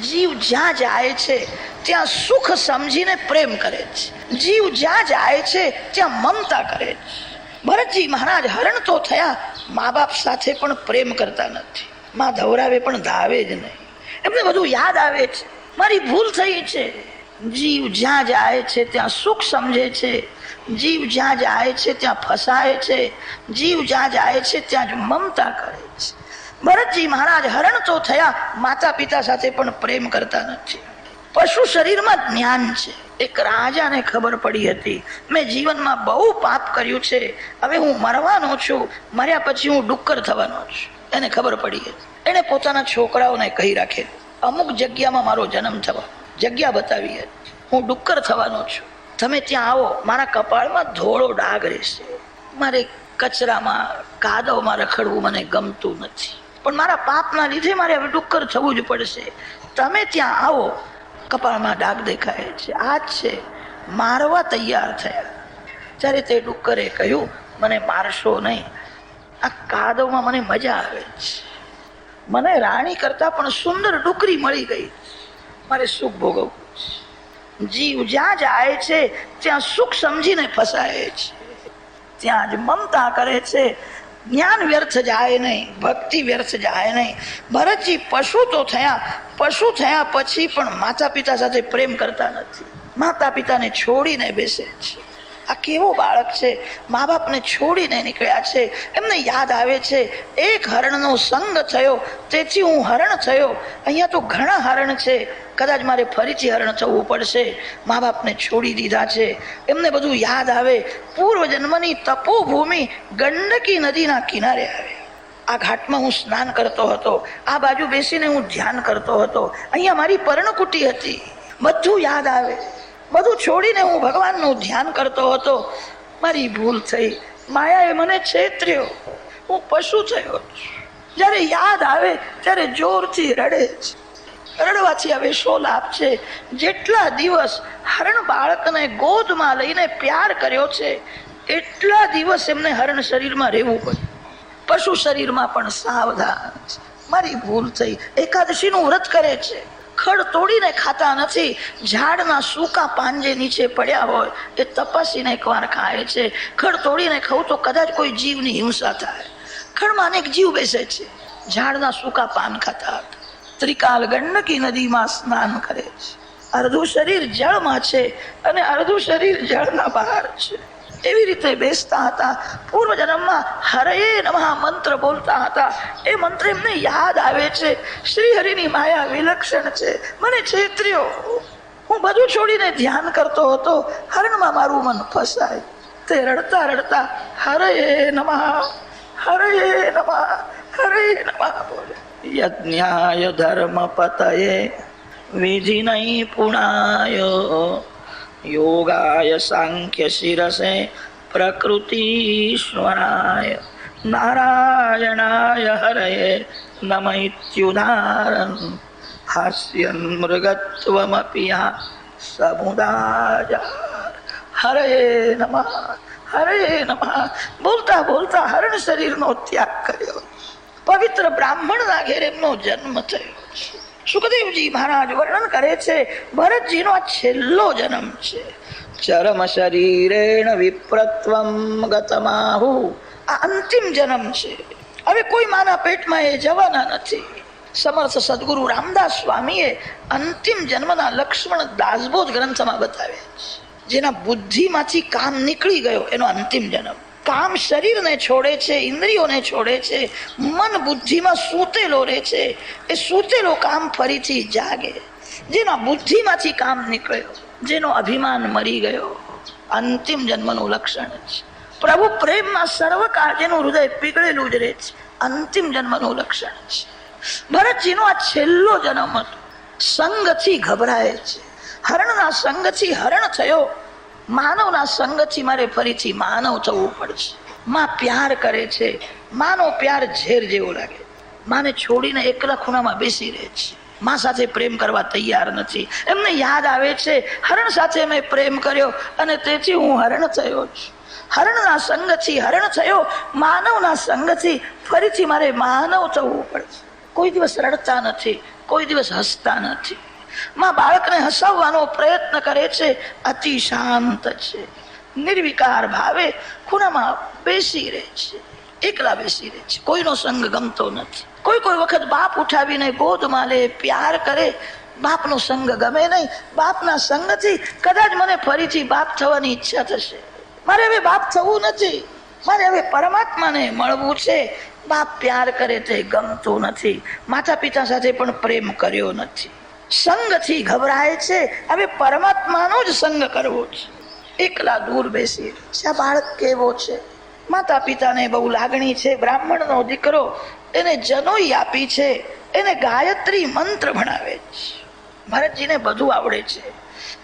જીવ જ્યાં જાય છે, ત્યાં સુખ સમજીને પ્રેમ કરે છે. જીવ જ્યાં જાય છે, ત્યાં મમતા કરે છે. ભરતજી મહારાજ હરણ તો થયા મા બાપ સાથે પણ પ્રેમ કરતા નથી. માં ધવરાવે પણ ધાવે જ નહીં. એમને બધું યાદ આવે છે. મારી ભૂલ થઈ છે. જીવ જ્યાં જાય છે, ત્યાં સુખ સમજે છે. જીવ જ્યાં જાય છે, ત્યાં ફસાય છે. જીવ જ્યાં જાય છે, ત્યાં જ મમતા કરે છે. ભરતજી મહારાજ હરણ તો થયા. માતા પિતા સાથે પણ પ્રેમ કરતા નથી. પશુ શરીરમાં જ્ઞાન છે. એક રાજાને ખબર પડી હતી. મેં જીવનમાં બહુ પાપ કર્યું છે. હવે હું મરવાનો છું. મર્યા પછી હું ડુક્કર થવાનો છું. એને ખબર પડી હતી. એને પોતાના છોકરાઓને કહી રાખે અમુક જગ્યામાં મારો જન્મ થવા જગ્યા બતાવી હતી. હું ડુક્કર થવાનો છું. તમે ત્યાં આવો. મારા કપાળમાં ધોળો ડાઘ રહેશે. મારે કચરામાં કાદવમાં રખડવું મને ગમતું નથી. પણ મારા પાપના લીધે મારે હવે ડુક્કર થવું જ પડશે. તમે ત્યાં આવો. કપાળમાં ડાઘ દેખાય છે. આ જ છે. મારવા તૈયાર થયા. જ્યારે તે ડુક્કરે કહ્યું, મને મારશો નહીં. આ કાદવમાં મને મજા આવે છે. મને રાણી કરતાં પણ સુંદર ડુકરી મળી ગઈ મારે સુખ ભોગવવું છે. જીવ જ્યાં જાય છે, ત્યાં સુખ સમજીને ફસાય છે. ત્યાં જ મમતા કરે છે. જ્ઞાન વ્યર્થ જાય નહીં, ભક્તિ વ્યર્થ જાય નહીં. ભરતજી પશુ તો થયા, પશુ થયા પછી પણ માતા પિતા સાથે પ્રેમ કરતા નથી. માતા પિતાને છોડીને બેસે છે. આ કેવો બાળક છે? મા બાપને છોડીને નીકળ્યા છે. એમને યાદ આવે છે, એક હરણનો સંગ થયો, તેથી હું હરણ થયો. અહીંયા તો ઘણા હરણ છે. કદાચ મારે ફરીથી હરણ થવું પડશે. મા બાપને છોડી દીધા છે. એમને બધું યાદ આવે. પૂર્વ જન્મની તપોભૂમિ ગંડકી નદીના કિનારે આવે. આ ઘાટમાં હું સ્નાન કરતો હતો. આ બાજુ બેસીને હું ધ્યાન કરતો હતો. અહીંયા મારી પર્ણકુટી હતી. બધું યાદ આવે. બધું છોડીને હું ભગવાનનું ધ્યાન કરતો હતો. મારી ભૂલ થઈ. માયાએ મને છેતર્યો. હું પશુ થયો. જ્યારે યાદ આવે ત્યારે જોરથી રડે છે. રડવાથી હવે શો લાભ છે? જેટલા દિવસ હરણ બાળકને ગોદમાં લઈને પ્યાર કર્યો છે, એટલા દિવસ એમને હરણ શરીરમાં રહેવું પડ્યું. પશુ શરીરમાં પણ સાવધાન મારી ભૂલ થઈ. એકાદશીનું વ્રત કરે છે. ખડ તોડીને ખાતા નથી. ઝાડના સૂકા પાંજે નીચે પડ્યા હોય એ તપાસીને એકવાર ખાય છે. ખડ તોડીને ખાવું તો કદાચ કોઈ જીવની હિંસા થાય. ખડમાં અનેક જીવ બેસે છે. ઝાડના સૂકા પાન ખાતા હતા. ત્રિકાલ ગંડકી નદીમાં સ્નાન કરે છે. અડધું શરીર જળમાં છે અને અડધું શરીર જળના બહાર છે. એવી રીતે બેસતા હતા. પૂર્વ જન્મમાં હરયે નમઃ મંત્ર બોલતા હતા. એ મંત્ર એમને યાદ આવે છે. શ્રી હરિની માયા વિલક્ષણ છે. મને છેતર્યો. હું બધું છોડીને ધ્યાન કરતો હતો. હરણમાં મારું મન ફસાય. તે રડતા રડતા હરયે નમઃ હરયે નમઃ હરયે નમઃ બોલે. યજ્ઞાય ધર્મ પતયે વિધિ નહીં પુણાય. યોગાય સાંખ્ય શિરસે પ્રકૃતિશ્વરાય નારાયણાય હરયે નમૈત્યુદારન હાસ્યન મૃગત્વમપિયા સમુદાય હરે નમઃ હરે નમઃ બોલતા બોલતા હરણ શરીરનો ત્યાગ કર્યો પવિત્ર બ્રાહ્મણના ઘેર એમનો જન્મ થયો સુખદેવજી મહારાજ વર્ણન કરે છે, ભરતજીનો આ છેલ્લો જન્મ છે. ચરમ શરીરેણ વિપ્રત્વમ ગતમાહુ. આ અંતિમ જન્મ છે. હવે કોઈ માના પેટમાં એ જવાના નથી. સમર્થ સદગુરુ રામદાસ સ્વામીએ અંતિમ જન્મના લક્ષ્મણ દાસબોધ ગ્રંથમાં બતાવ્યા છે. જેના બુદ્ધિમાંથી કામ નીકળી ગયો એનો અંતિમ જન્મ. કામ શરીરને છોડે છે, ઇન્દ્રિયોને છોડે છે, મન બુદ્ધિમાં સૂતેલો રહે છે. એ સૂતેલો કામ ફરીથી જાગે. જેના બુદ્ધિમાંથી કામ નીકળ્યો, જેનો અભિમાન મરી ગયો. અંતિમ જન્મનું લક્ષણ છે પ્રભુ પ્રેમમાં સર્વકાળ જેનું હૃદય પીગળેલું જ રહે છે. અંતિમ જન્મનું લક્ષણ છે ભરતજીનો આ છેલ્લો જન્મ હતો. સંગથી ગભરાય છે. હરણના સંગથી હરણ થયો. માનવના સંગથી મારે ફરીથી માનવ થવું પડશે. માં પ્યાર કરે છે. માનો પ્યાર ઝેર જેવો લાગે. માને છોડીને એકલા ખૂણામાં બેસી રહે છે. માં સાથે પ્રેમ કરવા તૈયાર નથી. એમને યાદ આવે છે, હરણ સાથે મેં પ્રેમ કર્યો અને તેથી હું હરણ થયો છું. હરણના સંગથી હરણ થયો, માનવના સંગથી ફરીથી મારે માનવ થવું પડશે. કોઈ દિવસ રડતા નથી, કોઈ દિવસ હસતા નથી. માં બાળકને હસાવવાનો પ્રયત્ન કરે છે, અતિ શાંત છે. નિર્વિકાર ભાવે ખૂણામાં બેસી રહે છે, એકલા બેસી રહે છે. કોઈનો સંગ ગમતો નથી. કોઈ કોઈ વખત બાપ ઉઠાવીને ગોદમાં લે, પ્યાર કરે. બાપનો સંગ ગમે નહીં. બાપના સંગથી કદાચ મને ફરીથી બાપ થવાની ઈચ્છા થશે. મારે હવે બાપ થવું નથી. મારે હવે પરમાત્માને મળવું છે. બાપ પ્યાર કરે તે ગમતું નથી. માતા પિતા સાથે પણ પ્રેમ કર્યો નથી. સંગથી ગભરાય છે. હવે પરમાત્માનો જ સંગ કરવો છે. એકલા દૂર બેસી આ બાળક કેવો છે? માતા પિતાને બહુ લાગણી છે. બ્રાહ્મણનો દીકરો એને જનોઈ આપી છે. એને ગાયત્રી મંત્ર ભણાવે છે. ભરતજીને બધું આવડે છે.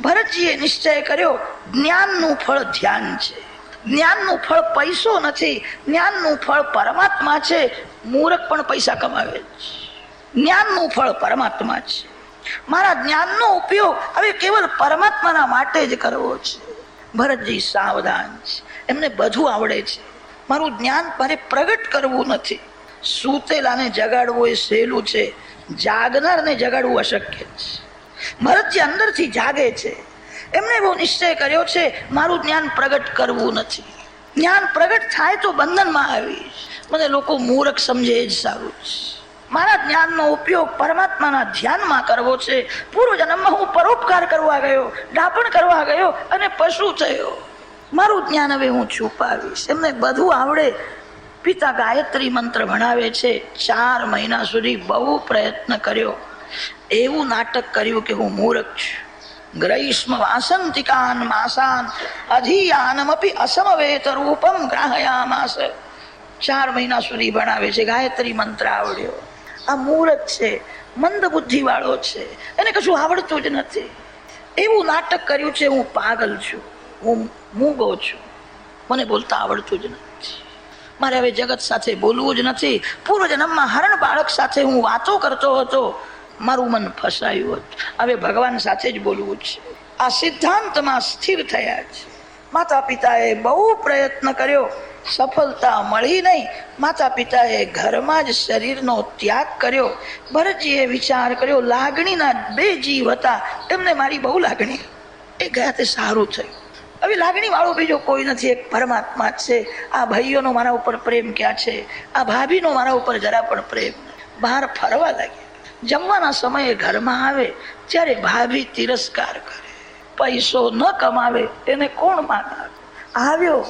ભરતજીએ નિશ્ચય કર્યો, જ્ઞાનનું ફળ ધ્યાન છે. જ્ઞાનનું ફળ પૈસો નથી. જ્ઞાનનું ફળ પરમાત્મા છે. મૂરખ પણ પૈસા કમાવે છે. જ્ઞાનનું ફળ પરમાત્મા છે. મારા જ્ઞાનનો ઉપયોગ હવે કેવલ પરમાત્માના માટે જ કરવો છે. ભરતજી સાવધાન છે. એમને બધું આવડે છે. મારું જ્ઞાન મારે પ્રગટ કરવું નથી. સૂતેલાને જગાડવું એ સહેલું છે. જાગનારને જગાડવું અશક્ય છે. ભરતજી અંદરથી જાગે છે. એમણે બહુ નિશ્ચય કર્યો છે, મારું જ્ઞાન પ્રગટ કરવું નથી. જ્ઞાન પ્રગટ થાય તો બંધનમાં આવીશ. મને લોકો મૂરખ સમજે એ જ સારું છે. મારા જ્ઞાનનો ઉપયોગ પરમાત્માના ધ્યાનમાં કરવો છે. પૂર્વ જન્મમાં હું પરોપકાર કરવા ગયો, ડાપણ કરવા ગયો અને પશુ થયો. મારું જ્ઞાન હવે હું છુપાવીશ. એમને બધું આવડે. પિતા ગાયત્રી મંત્ર ભણાવે છે. ચાર મહિના સુધી બહુ પ્રયત્ન કર્યો. એવું નાટક કર્યું કે હું મૂર્ખ છું. ગ્રૈષ્મ વાસંતિકાન માસાન અધિયાનમપી અસમવેત રૂપમ ગ્રાહયામાસ. ચાર મહિના સુધી ભણાવે છે. ગાયત્રી મંત્ર આવડ્યો. આ મૂર્ખ છે, મંદ બુદ્ધિ વાળો છે. એને કશું આવડતું જ નથી. એવું નાટક કર્યું છે, હું પાગલ છું, હું મૂગો છું. મને બોલતા આવડતું જ નથી. મારે હવે જગત સાથે બોલવું જ નથી. પૂર્વ જન્મમાં હરણ બાળક સાથે હું વાતો કરતો હતો. મારું મન ફસાયું હતું. હવે ભગવાન સાથે જ બોલવું છે. આ સિદ્ધાંતમાં સ્થિર થયા છે. માતા પિતાએ બહુ પ્રયત્ન કર્યો. સફળતા મળી નહીં. માતા પિતાએ ઘરમાં જ શરીરનો ત્યાગ કર્યો. ભરતજીએ વિચાર કર્યો, લાગણીના બે જીવ હતા. એમને મારી બહુ લાગણી. એ ગયા તે સારું થયું. હવે લાગણી વાળો બીજો કોઈ નથી. એક પરમાત્મા છે. આ ભાઈઓનો મારા ઉપર પ્રેમ ક્યાં છે? આ ભાભીનો મારા ઉપર જરા પણ પ્રેમ બહાર ફરવા લાગ્યા. જમવાના સમયે ઘરમાં આવે, ત્યારે ભાભી તિરસ્કાર કરે. પૈસો ન કમાવે, એને કોણ માન આવ્યો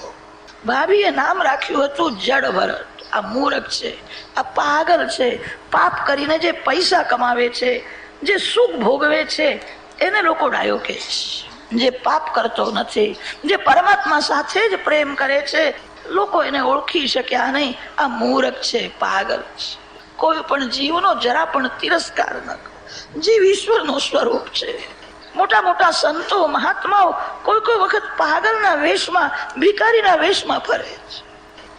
ભાભીએ નામ રાખ્યું હતું જડ ભરત આ મૂરખ છે, આ પાગલ છે, પાપ કરીને જે પૈસા કમાવે છે, જે સુખ ભોગવે છે, એને લોકો ડાયો કહે છે જે પાપ કરતો નથી, જે પરમાત્મા સાથે જ પ્રેમ કરે છે, લોકો એને ઓળખી શક્યા નહીં. આ મૂરખ છે, પાગલ છે. કોઈ પણ જીવનો જરા પણ તિરસ્કાર ન કરો. જીવ ઈશ્વરનું સ્વરૂપ છે. મોટા મોટા સંતો, મહાત્માઓ કોઈ કોઈ વખત પાગલના વેશમાં, ભિખારીના વેશમાં ફરે છે.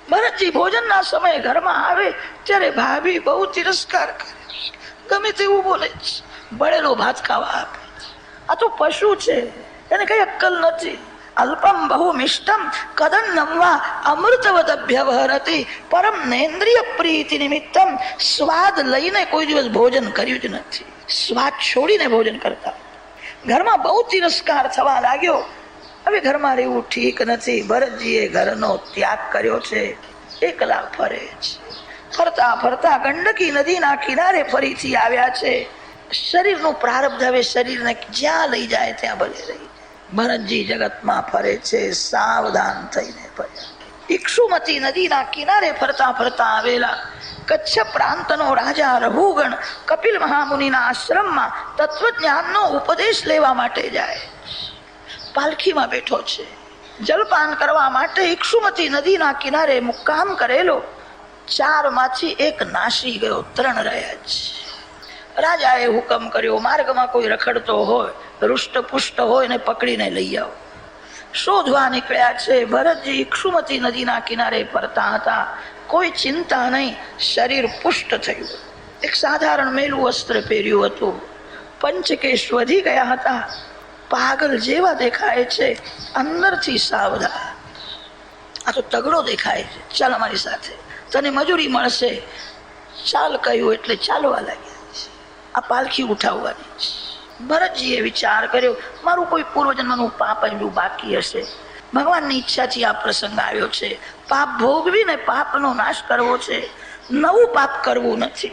ભરતજી ભોજનના સમયે ઘરમાં આવે ત્યારે ભાભી બહુ તિરસ્કાર કરે છે. ગમે તેવું બોલે છે. બળેલો ભાત ખાવા આપે આ તો પશુ છે. એને કઈ અક્કલ નથી. અલ્પમ બહુ મિષ્ટમ કદન્નમ વા અમૃતવત અભ્યવહરતી પરમ નેન્દ્રિય પ્રીતિ નિમિત્તમ સ્વાદ લઈને કોઈ દિવસ ભોજન કર્યું જ નથી. સ્વાદ છોડીને ભોજન કરતા ઘરમાં બહુ તિરસ્કાર થવા લાગ્યો. હવે ઘરમાં રહેવું ઠીક નથી. ભરતજીએ ઘરનો ત્યાગ કર્યો છે. એકલા ફરે છે. ફરતા ફરતા ગંડકી નદીના કિનારે ફરીથી આવ્યા છે. શરીરનું પ્રારબ્ધ હવે શરીરને જ્યાં લઈ જાય ત્યાં ભલે રહી. ભરતજી જગતમાં ફરે છે. સાવધાન થઈને ફર્યા ઇક્ષુમતી નદીના કિનારે ફરતા ફરતા આવેલા. કચ્છ પ્રાંતનો રાજા રઘુગણ કપિલ મહામુનિના આશ્રમમાં તત્વજ્ઞાનનો ઉપદેશ લેવા માટે જાય. પાલખીમાં બેઠો છે. જલપાન કરવા માટે ઇક્ષુમતી નદીના કિનારે મુક્કામ કરેલો. ચારમાંથી એક નાસી ગયો, ત્રણ રહ્યા છે રાજાએ હુકમ કર્યો, માર્ગમાં કોઈ રખડતો હોય રુષ્ટ પુષ્ટ હોય ને પકડીને લઈ આવો. શોધવા નીકળ્યા છે. ભરતજી ઇક્ષુમતી નદીના કિનારે ફરતા હતા. કોઈ ચિંતા નહીં, શરીર પુષ્ટ થયું. એક સાધારણ મેલું વસ્ત્ર પહેર્યું હતું. પંચકેશ વધી ગયા હતા. પાગલ જેવા દેખાય છે. અંદરથી સાવધા. આ તો તગડો દેખાય છે. ચાલ અમારી સાથે. તને મજૂરી મળશે. ચાલ કહ્યું એટલે ચાલવા લાગ્યા આ પાલખી ઉઠાવવાની છે. ભરતજીએ વિચાર કર્યો, મારું કોઈ પૂર્વજન્મનું પાપ હજુ બાકી હશે. ભગવાનની ઈચ્છાથી આ પ્રસંગ આવ્યો છે. પાપ ભોગવીને પાપનો નાશ કરવો છે. નવું પાપ કરવું નથી.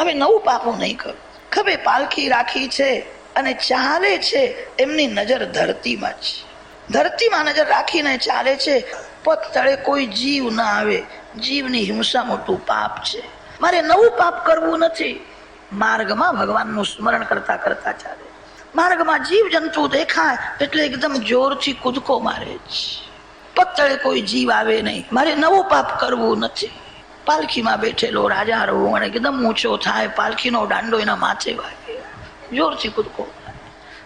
હવે નવું પાપો નહીં કરું. ખભે પાલખી રાખી છે અને ચાલે છે એમની નજર ધરતીમાં છે ધરતીમાં નજર રાખીને ચાલે છે, પગ તળે કોઈ જીવ ના આવે. જીવની હિંસા મોટું પાપ છે. મારે નવું પાપ કરવું નથી. માર્ગમાં ભગવાનનું સ્મરણ કરતા કરતા ચાલે. માર્ગમાં જીવ જંતુ દેખાય એટલે એકદમ જોરથી કૂદકો મારે છે. પત્તળે કોઈ જીવ આવે નહીં. મારે નવું પાપ કરવું નથી. પાલખીમાં બેઠેલો રાજા રોવણ એકદમ ઊંચો થાય, પાલખીનો દાંડો એના માથે વાગે. જોરથી કૂદકો.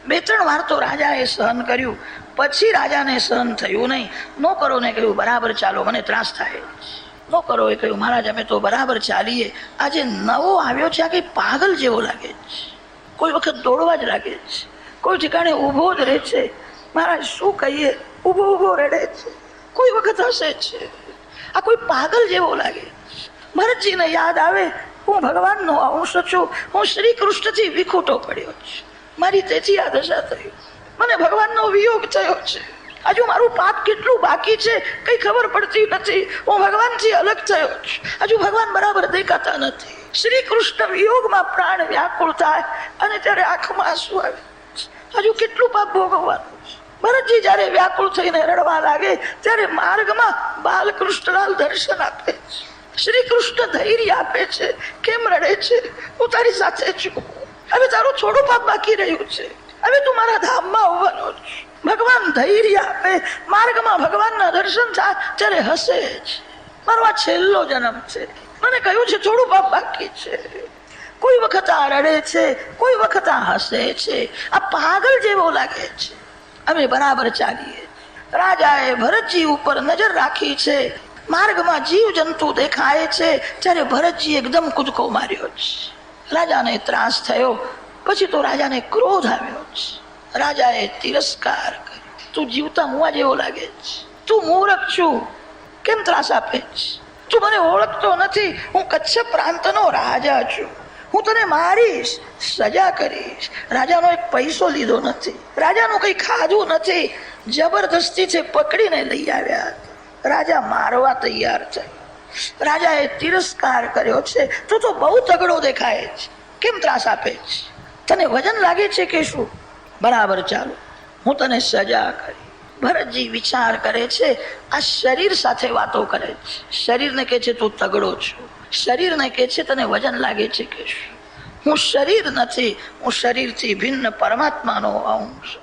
બે ત્રણ વાર તો રાજાએ સહન કર્યું. પછી રાજાને સહન થયું નહીં. નોકરોને કહ્યું, બરાબર, ચાલો, મને ત્રાસ થાય નોકરોએ કહ્યું, મહારાજ, અમે તો બરાબર ચાલીએ. આજે નવો આવ્યો છે, આ કંઈ પાગલ જેવો લાગે છે. કોઈ વખત દોડવા જ લાગે છે. કોઈ ઠેકાણે ઊભો જ રહે છે. મહારાજ, શું કહીએ? ઊભો ઊભો રડે છે. કોઈ વખત હસે છે. આ કોઈ પાગલ જેવો લાગે ભરતજીને યાદ આવે, હું ભગવાનનો અંશ છું. હું શ્રી કૃષ્ણથી વિખૂટો પડ્યો છું. મારી તેથી આ દશા થઈ. મને ભગવાનનો વિયોગ થયો છે. હજુ મારું પાપ કેટલું બાકી છે? કઈ ખબર પડતી નથી. હું ભગવાનથી અલગ થયો છું. હજુ ભગવાન બરાબર દેખાતા નથી. શ્રી કૃષ્ણ વિયોગમાં પ્રાણ વ્યાકુળ થાય અને ત્યારે આંખમાં આંસુ આવે હજુ કેટલું પાપ ભોગવવાનું ભરતજી જ્યારે વ્યાકુળ થઈને રડવા લાગે, ત્યારે માર્ગમાં બાલકૃષ્ણલાલ દર્શન આપે શ્રી કૃષ્ણ ધૈર્ય આપે છે. કેમ રડે છે? હું તારી સાથે છું. હવે તારું થોડું પાપ બાકી રહ્યું છે. હવે તું મારા ધામમાં આવવાનો છે. ભગવાન ધૈર્ય આપે, માર્ગમાં ભગવાનના દર્શન થાય ત્યારે હસે છે મારો આ છેલ્લો જન્મ છે. મને કહ્યું છે થોડું પાપ બાકી છે. કોઈ વખત આ રડે છે, કોઈ વખત આ હસે છે, આ પાગલ જેવો લાગે છે. અમે બરાબર ચાલીએ. રાજાએ ભરતજી ઉપર નજર રાખી છે. માર્ગમાં જીવ જંતુ દેખાય છે ત્યારે ભરતજી એકદમ કૂદકો માર્યો છે. રાજાને ત્રાસ થયો, પછી તો રાજાને ક્રોધ આવ્યો છે. રાજાએ તિરસ્કાર કર્યો. તું જીવતા મુવા જેવો લાગે છે. તું મૂર્ખ છું. કેમ ત્રાસ આપે છે? તું મને ઓળખતો નથી. હું કચ્છ પ્રાંતનો રાજા છું. હું તને મારીશ, સજા કરીશ. રાજાનો એક પૈસો લીધો નથી. રાજાનું કંઈ ખાધું નથી. જબરદસ્તીથી પકડીને લઈ આવ્યા રાજા મારવા તૈયાર થયો. રાજાએ તિરસ્કાર કર્યો છે. તું તો બહુ તગડો દેખાય છે. કેમ ત્રાસ આપે છે? તને વજન લાગે છે કે શું? બરાબર, ચાલો. હું તને સજા કરી. ભરતજી વિચાર કરે છે, આ શરીર સાથે વાતો કરે છે. શરીરને કહે છે, તું તગડો છું. શરીરને કહે છે, તને વજન લાગે છે. કે હું શરીર નથી, હું શરીરથી ભિન્ન પરમાત્માનો અંશ.